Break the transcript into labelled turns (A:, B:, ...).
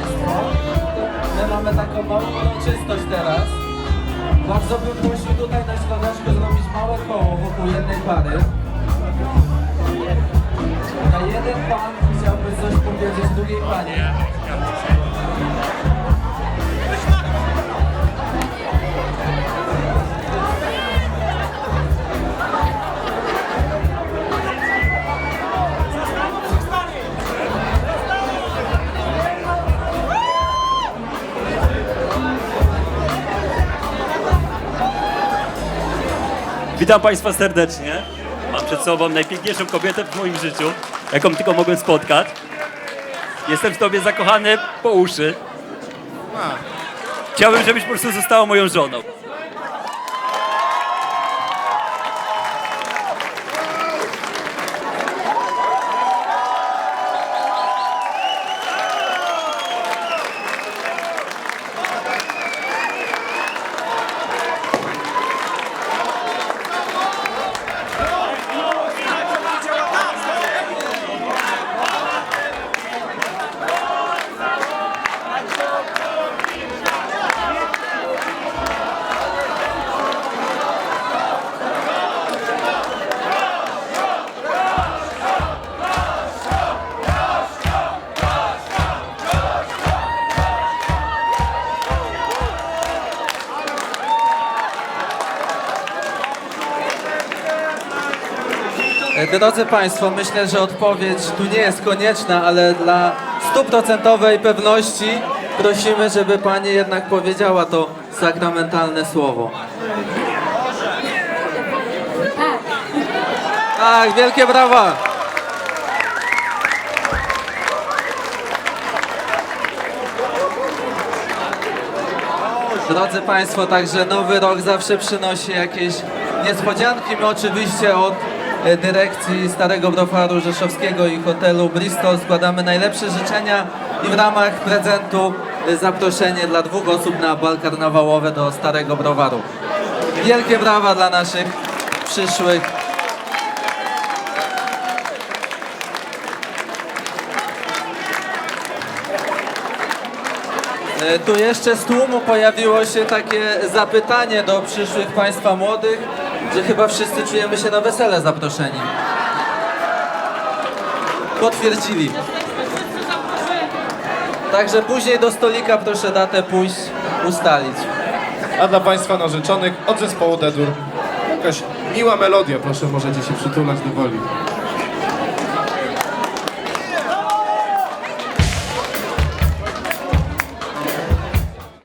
A: państwo. My mamy taką małą uroczystość teraz. Bardzo bym prosił tutaj na środeczku zrobić małe koło wokół jednej pary. A jeden pan chciałby coś powiedzieć drugiej panie.
B: Witam Państwa serdecznie. Mam przed sobą najpiękniejszą kobietę w moim życiu, jaką tylko mogłem spotkać. Jestem w Tobie zakochany po uszy. Chciałbym, żebyś po prostu została moją żoną.
A: Drodzy Państwo, myślę, że odpowiedź tu nie jest konieczna, ale dla stuprocentowej pewności prosimy, żeby Pani jednak powiedziała to sakramentalne słowo. Tak, wielkie brawa! Drodzy Państwo, także nowy rok zawsze przynosi jakieś niespodzianki. My oczywiście od e, dyrekcji Starego Browaru Rzeszowskiego i hotelu Bristol składamy najlepsze życzenia i w ramach prezentu e, zaproszenie dla dwóch osób na bal karnawałowy do Starego Browaru. Wielkie brawa dla naszych przyszłych. E, Tu jeszcze z tłumu pojawiło się takie zapytanie do przyszłych Państwa młodych, że chyba wszyscy czujemy się na wesele zaproszeni. Potwierdzili. Także później do stolika proszę datę pójść ustalić.
C: A dla Państwa narzeczonych od zespołu Dedur jakaś miła melodia, proszę możecie się przytulać do woli.